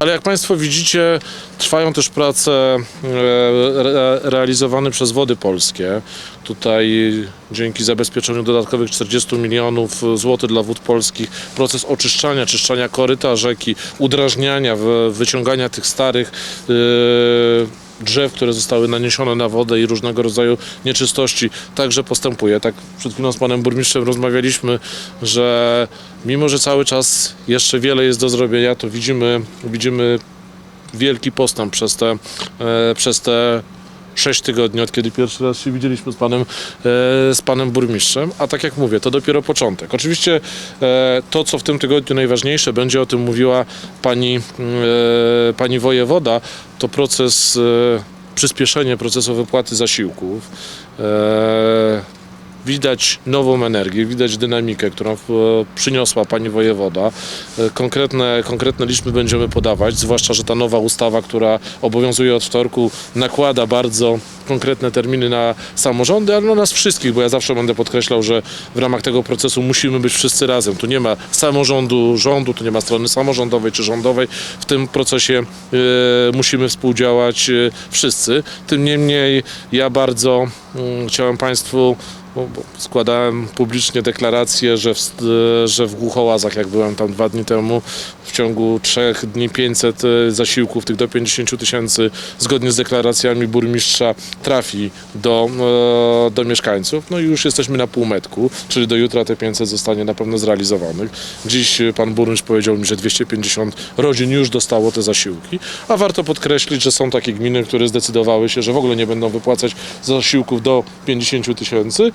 Ale jak Państwo widzicie, trwają też prace e, re, realizowane przez Wody Polskie. Tutaj dzięki zabezpieczeniu dodatkowych 40 milionów złotych dla Wód Polskich proces oczyszczania, czyszczania koryta rzeki, udrażniania, wyciągania tych starych e, drzew, które zostały naniesione na wodę i różnego rodzaju nieczystości także postępuje. Tak przed chwilą z panem burmistrzem rozmawialiśmy, że mimo, że cały czas jeszcze wiele jest do zrobienia, to widzimy, widzimy wielki postęp przez te, e, przez te 6 tygodni, od kiedy pierwszy raz się widzieliśmy z panem, e, z panem burmistrzem, a tak jak mówię, to dopiero początek. Oczywiście e, to, co w tym tygodniu najważniejsze, będzie o tym mówiła pani, e, pani wojewoda, to proces, e, przyspieszenie procesu wypłaty zasiłków. E, Widać nową energię, widać dynamikę, którą e, przyniosła pani wojewoda. E, Konkretne, konkretne liczby będziemy podawać, zwłaszcza, że ta nowa ustawa, która obowiązuje od wtorku, nakłada bardzo konkretne terminy na samorządy, ale na nas wszystkich, bo ja zawsze będę podkreślał, że w ramach tego procesu musimy być wszyscy razem. Tu nie ma samorządu, rządu, tu nie ma strony samorządowej czy rządowej. W tym procesie e, musimy współdziałać e, wszyscy. Tym niemniej ja bardzo mm, chciałem Państwu składałem publicznie deklarację, że w, że w Głuchołazach, jak byłem tam dwa dni temu, w ciągu trzech dni 500 e, zasiłków, tych do 50 tysięcy, zgodnie z deklaracjami burmistrza, trafi do, e, do mieszkańców. No i już jesteśmy na półmetku, czyli do jutra te 500 zostanie na pewno zrealizowanych. Dziś e, pan burmistrz powiedział mi, że 250 rodzin już dostało te zasiłki, a warto podkreślić, że są takie gminy, które zdecydowały się, że w ogóle nie będą wypłacać zasiłków do 50 tysięcy,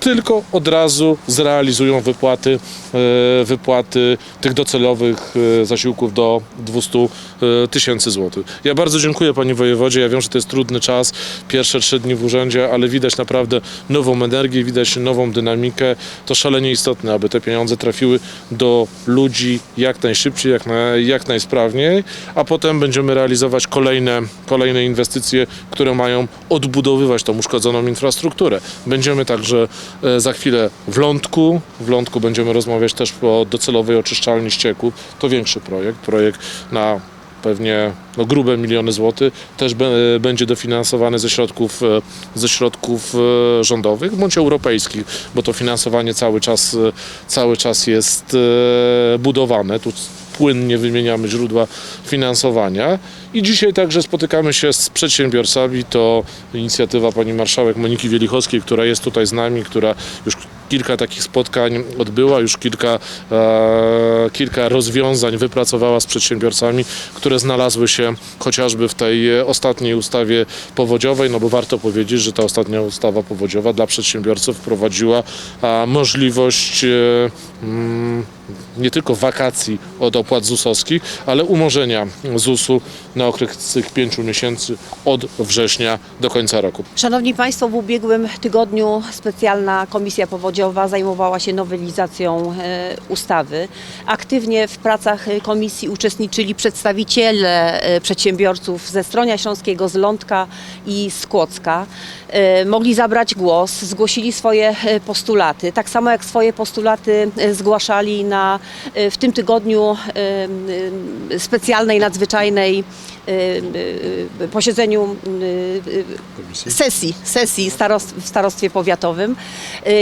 tylko od razu zrealizują wypłaty, e, wypłaty tych docelowych e, zasiłków do 200 e, tysięcy złotych. Ja bardzo dziękuję Panie Wojewodzie, ja wiem, że to jest trudny czas, pierwsze trzy dni w urzędzie, ale widać naprawdę nową energię, widać nową dynamikę. To szalenie istotne, aby te pieniądze trafiły do ludzi jak najszybciej, jak, na, jak najsprawniej, a potem będziemy realizować kolejne, kolejne inwestycje, które mają odbudowywać tą uszkodzoną infrastrukturę. Będziemy także za chwilę w Lądku. W Lądku będziemy rozmawiać też o docelowej oczyszczalni ścieków. To większy projekt, projekt na pewnie no, grube miliony złotych, też będzie dofinansowany ze środków, e, ze środków e, rządowych bądź europejskich, bo to finansowanie cały czas, e, cały czas jest e, budowane. Tu płynnie wymieniamy źródła finansowania. I dzisiaj także spotykamy się z przedsiębiorcami. To inicjatywa pani marszałek Moniki Wielichowskiej, która jest tutaj z nami, która już kilka takich spotkań odbyła, już kilka, e, kilka rozwiązań wypracowała z przedsiębiorcami, które znalazły się chociażby w tej e, ostatniej ustawie powodziowej, no bo warto powiedzieć, że ta ostatnia ustawa powodziowa dla przedsiębiorców wprowadziła a, możliwość e, mm, nie tylko wakacji od opłat ZUS-owskich, ale umorzenia ZUS-u na okres tych pięciu miesięcy od września do końca roku. Szanowni Państwo, w ubiegłym tygodniu specjalna komisja powodziowa zajmowała się nowelizacją e, ustawy. Aktywnie w pracach e, komisji uczestniczyli przedstawiciele e, przedsiębiorców ze Stronia Śląskiego, z Lądka i z Kłodzka. Mogli zabrać głos, zgłosili swoje postulaty, tak samo jak swoje postulaty zgłaszali na, w tym tygodniu specjalnej, nadzwyczajnej posiedzeniu sesji, sesji starost, w starostwie powiatowym.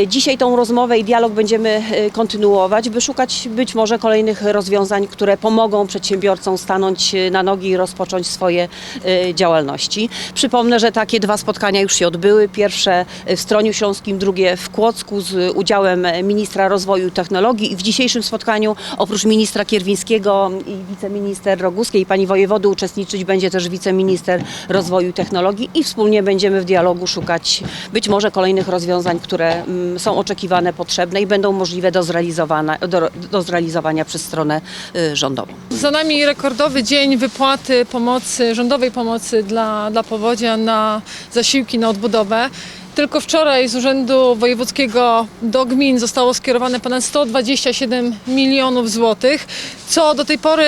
Dzisiaj tą rozmowę i dialog będziemy e, kontynuować, by szukać być może kolejnych rozwiązań, które pomogą przedsiębiorcom stanąć e, na nogi i rozpocząć swoje e, działalności. Przypomnę, że takie dwa spotkania już się odbyły. Pierwsze w Stroniu Śląskim, drugie w Kłodzku z udziałem ministra rozwoju i technologii i w dzisiejszym spotkaniu oprócz ministra Kierwińskiego i wiceminister Roguskiej i pani wojewody uczestniczyć będzie też wiceminister rozwoju i technologii i wspólnie będziemy w dialogu szukać być może kolejnych rozwiązań, które mm, są oczekiwane, potrzebne i będą możliwe do zrealizowania, do, do zrealizowania przez stronę y, rządową. Za nami rekordowy dzień wypłaty pomocy, rządowej pomocy dla, dla powodzia na zasiłki na odbudowę. Tylko wczoraj z Urzędu Wojewódzkiego do gmin zostało skierowane ponad 127 milionów złotych, co do tej pory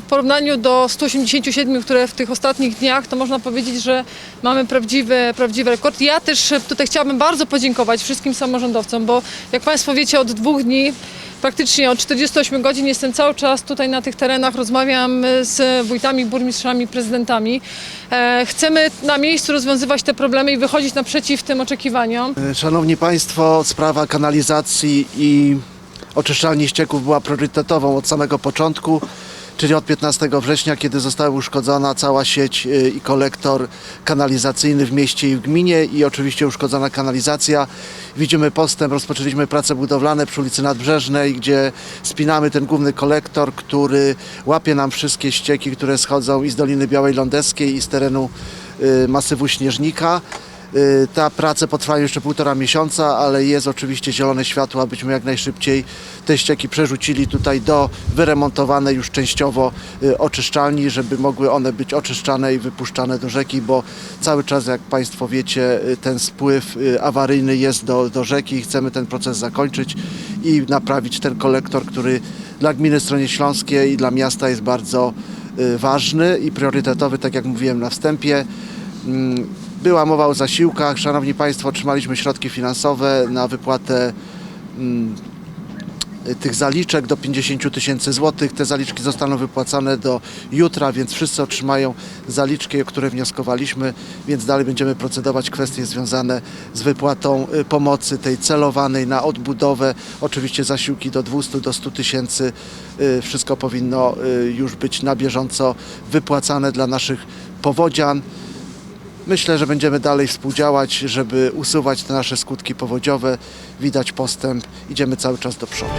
w porównaniu do 187, które w tych ostatnich dniach, to można powiedzieć, że mamy prawdziwy, prawdziwy rekord. Ja też tutaj chciałabym bardzo podziękować wszystkim samorządowcom, bo jak Państwo wiecie, od dwóch dni praktycznie od 48 godzin jestem cały czas tutaj na tych terenach, rozmawiam e, z wójtami, burmistrzami, prezydentami. E, Chcemy na miejscu rozwiązywać te problemy i wychodzić naprzeciw tym oczekiwaniom. Szanowni Państwo, sprawa kanalizacji i oczyszczalni ścieków była priorytetową od samego początku, czyli od 15 września, kiedy została uszkodzona cała sieć y, i kolektor kanalizacyjny w mieście i w gminie i oczywiście uszkodzona kanalizacja. Widzimy postęp, rozpoczęliśmy prace budowlane przy ulicy Nadbrzeżnej, gdzie spinamy ten główny kolektor, który łapie nam wszystkie ścieki, które schodzą i z Doliny Białej Lądeckiej i z terenu y, masywu Śnieżnika. Y, Ta prace potrwają jeszcze półtora miesiąca, ale jest oczywiście zielone światło, abyśmy jak najszybciej te ścieki przerzucili tutaj do wyremontowanej już częściowo y, oczyszczalni, żeby mogły one być oczyszczane i wypuszczane do rzeki, bo cały czas, jak Państwo wiecie, y, ten spływ awaryjny jest do, do rzeki i chcemy ten proces zakończyć i naprawić ten kolektor, który dla gminy Stronie Śląskiej i dla miasta jest bardzo ważny i priorytetowy, tak jak mówiłem na wstępie. Była mowa o zasiłkach. Szanowni Państwo, otrzymaliśmy środki finansowe na wypłatę mm, tych zaliczek do 50 tysięcy złotych. Te zaliczki zostaną wypłacane do jutra, więc wszyscy otrzymają zaliczki, o które wnioskowaliśmy, więc dalej będziemy procedować kwestie związane z wypłatą y, pomocy tej celowanej na odbudowę. Oczywiście zasiłki do 200 do 100 tysięcy. Y, Wszystko powinno y, już być na bieżąco wypłacane dla naszych powodzian. Myślę, że będziemy dalej współdziałać, żeby usuwać te nasze skutki powodziowe. Widać postęp, idziemy cały czas do przodu.